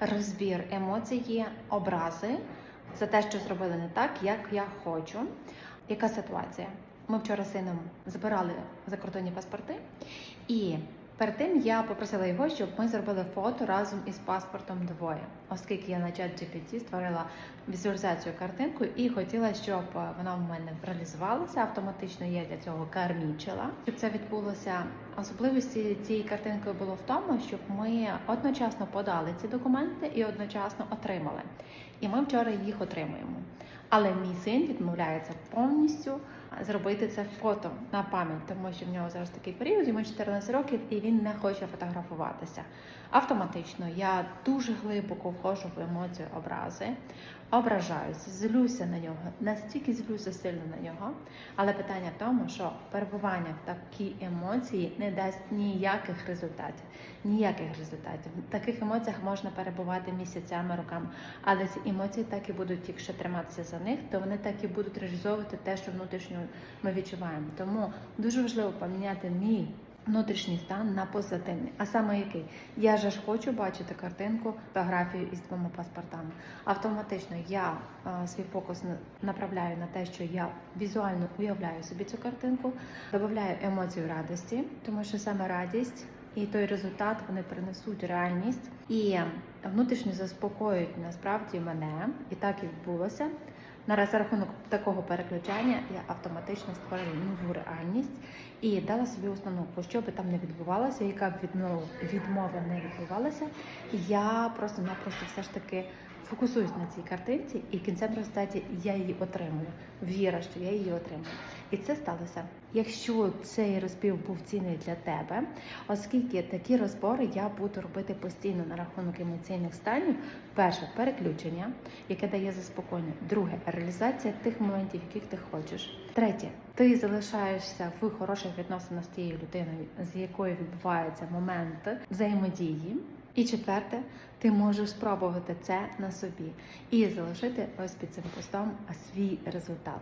розбір емоції, образи за те, що зробили не так, як я хочу. Яка ситуація? Ми вчора сином збирали закордонні паспорти, і перед тим я попросила його, щоб ми зробили фото разом із паспортом двоє, оскільки я на чат GPT створила візуалізацію картинку і хотіла, щоб е, вона в мене реалізувалася автоматично. Я для цього кармічила. Щоб це відбулося, особливості цієї картинки було в тому, щоб ми одночасно подали ці документи і одночасно отримали. І ми вчора їх отримуємо. Але мій син відмовляється повністю зробити це фото на пам'ять, тому що в нього зараз такий період, йому 14 років, і він не хоче фотографуватися. Автоматично я дуже глибоко входжу в емоцію образи, ображаюся, злюся на нього, настільки злюся сильно на нього. Але питання в тому, що перебування в такій емоції не дасть ніяких результатів. Ніяких результатів. В таких емоціях можна перебувати місяцями, роками, але ці емоції так і будуть, якщо триматися за них, то вони так і будуть реалізовувати те, що внутрішньо ми відчуваємо. Тому дуже важливо поміняти мій внутрішній стан на позитивний. А саме який? Я же ж хочу бачити картинку, фотографію із двома паспортами. Автоматично я е, свій фокус направляю на те, що я візуально уявляю собі цю картинку, додаю емоцію радості, тому що саме радість. І той результат вони принесуть реальність і внутрішньо заспокоюють насправді мене, і так і відбулося. Наразі за рахунок такого переключання я автоматично створила нову реальність і дала собі установку, що би там не відбувалося, яка б відмова, не відбувалася. Я просто-напросто все ж таки фокусуюсь на цій картинці, і в кінцевому результаті я її отримую. Віра, що я її отримую. І це сталося. Якщо цей розпів був цінний для тебе, оскільки такі розбори я буду робити постійно на рахунок емоційних станів. Перше переключення, яке дає заспокоєння. Друге реалізація тих моментів, яких ти хочеш. Третє, ти залишаєшся в хороших відносинах з тією людиною, з якою відбувається момент взаємодії. І четверте, ти можеш спробувати це на собі і залишити ось під цим постом свій результат.